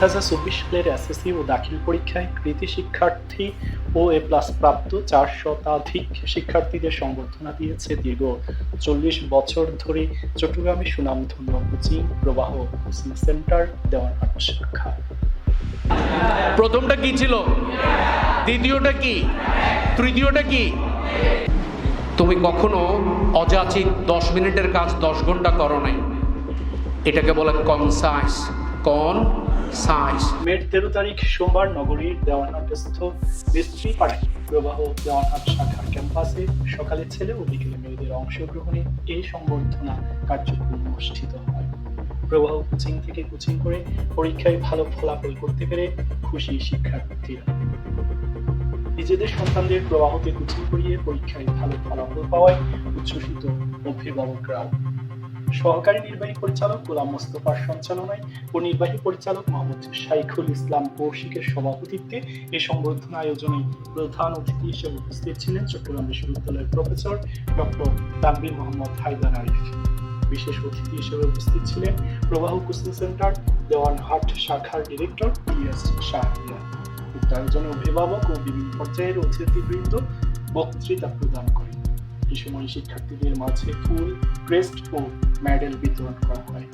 হাজার সালের এসএসসি ও দাখিল পরীক্ষায় কৃতি শিক্ষার্থী ও এ প্লাস প্রাপ্ত চার শতাধিক শিক্ষার্থীদের সংবর্ধনা দিয়েছে দীর্ঘ চল্লিশ বছর ধরে চট্টগ্রামে সুনামধন্য কোচিং প্রবাহ কোচিং সেন্টার দেওয়ানহাট শাখা। প্রথমটা কি ছিল? দ্বিতীয়টা কি? তৃতীয়টা কি? তুমি কখনো অযাচিত দশ মিনিটের কাজ দশ ঘণ্টা করো নাই? এটাকে বলে কনসাইস কন সাইস মের তেরো তারিখ সোমবার নগরীর দেওয়ানহাটস্থ মিস্ত্রি পাড়ায় প্রবাহ দেওয়ানহাট শাখার ক্যাম্পাসে সকালে ছেলে ও বিকেলে মেয়েদের অংশগ্রহণে এই সংবর্ধনা কার্যক্রম অনুষ্ঠিত হয়। প্রবাহ কোচিং থেকে কোচিং করে পরীক্ষায় ভালো ফলাফল করতে পেরে খুশি শিক্ষার্থীরা। নিজেদের সন্তানদের প্রবাহতে কোচিং করিয়ে পরীক্ষায় ভালো ফলাফল পাওয়ায় উচ্ছ্বসিত অভিভাবকরাও। সহকারী নির্বাহী পরিচালক গোলাম মোস্তফার সঞ্চালনায় ও নির্বাহী পরিচালক মোহাম্মদ শাইখুল ইসলাম কৌশিকের সভাপতিত্বে এই সংবর্ধনা আয়োজনে প্রধান অতিথি হিসেবে উপস্থিত ছিলেন চট্টগ্রাম বিশ্ববিদ্যালয়ের প্রফেসর ডক্টর তানবির মোহাম্মদ হায়দার আরিফ। বিশেষ অতিথি হিসেবে উপস্থিত ছিলেন প্রবাহ কোচিং সেন্টার দেওয়ানহাট শাখার ডিরেক্টর ইএস শাহরিয়া উক্ত আয়োজনে অভিভাবক ও বিভিন্ন পর্যায়ের অতিথিবৃন্দ বক্তৃতা প্রদান করেন। এই সময় শিক্ষার্থীদের মাঝে ফুল, ক্রেস্ট ও মেডেল বিতরণ করা হয়